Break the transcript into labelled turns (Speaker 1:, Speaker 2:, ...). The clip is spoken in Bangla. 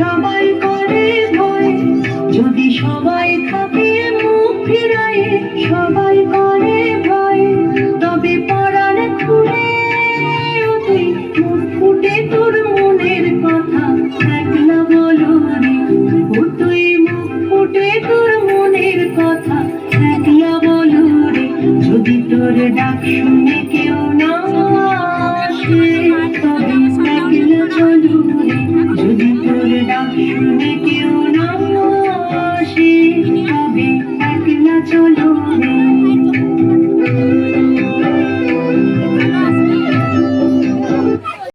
Speaker 1: সবাই করে ভয়। যদি সবাই থাকে মুখ ফিরায়ে সবাই করে ভয়। তবে পরাণ খুলে মুখ ফুটে তোর মনের কথা। একলা বলো রে তুই মুখ ফুটে তোর মনের কথা। একলা বলো রে যদি তোর ডাক শুনে কেউ তোর